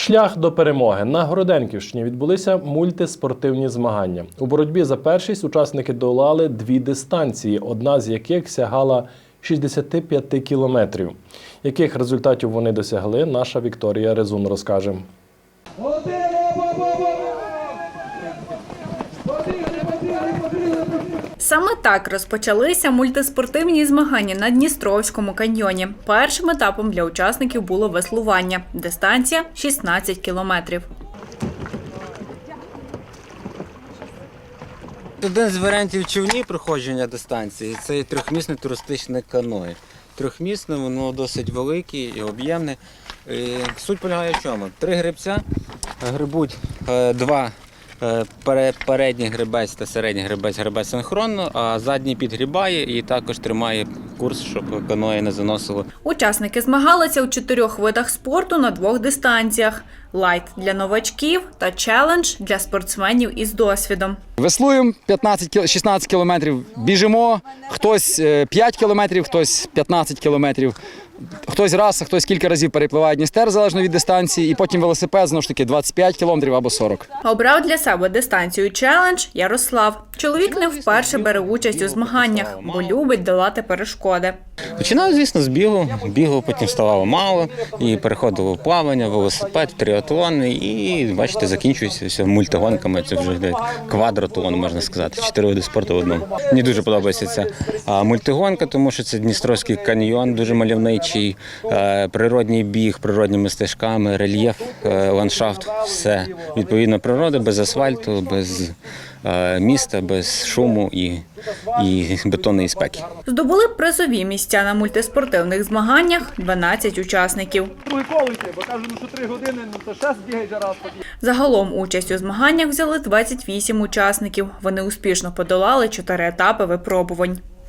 Шлях до перемоги на Городенківщині відбулися мультиспортивні змагання. У боротьбі за першість учасники долали дві дистанції, одна з яких сягала 65 кілометрів. Яких результатів вони досягли, наша Вікторія Резун розкаже. Саме так розпочалися мультиспортивні змагання на Дністровському каньйоні. Першим етапом для учасників було веслування. Дистанція 16 кілометрів. Один з варіантів човні проходження дистанції це трьохмісне туристичне каное. Трьохмісне, воно досить велике і об'ємне. Суть полягає в чому? Три грибця грибуть е, два передній грибець та середній грибець грибець синхронно, а задній підгрібає і також тримає курс, щоб каное не заносило. Учасники змагалися у чотирьох видах спорту на двох дистанціях: лайт для новачків та челендж для спортсменів із досвідом. Веслуємо 15 кіл- 16 кілометрів, біжимо, хтось е, 5 кілометрів, хтось 15 кілометрів. Хтось раз, а хтось кілька разів перепливає Дністер, залежно від дистанції, і потім велосипед знову ж таки 25 кілометрів або 40. Обрав для себе дистанцію челендж Ярослав. Чоловік не вперше бере участь у змаганнях, бо любить долати перешкоди. Починав, звісно, з бігу. Бігу потім ставало мало і переходило в плавання, велосипед, тріатлон. І бачите, закінчується мультигонками. Це вже йде квадротлон, можна сказати. Чотири види спорту в одному. Мені дуже подобається ця мультигонка, тому що це Дністровський каньйон, дуже мальовничий, е, природній біг, природніми стежками, рельєф, е, ландшафт, все відповідно природа, без асфальту, без міста, без шуму і, і бетонної спеки. Здобули призові місця на мультиспортивних змаганнях 12 учасників. бо кажуть, ну що три години, ну то раз. Загалом участь у змаганнях взяли 28 учасників. Вони успішно подолали чотири етапи випробувань.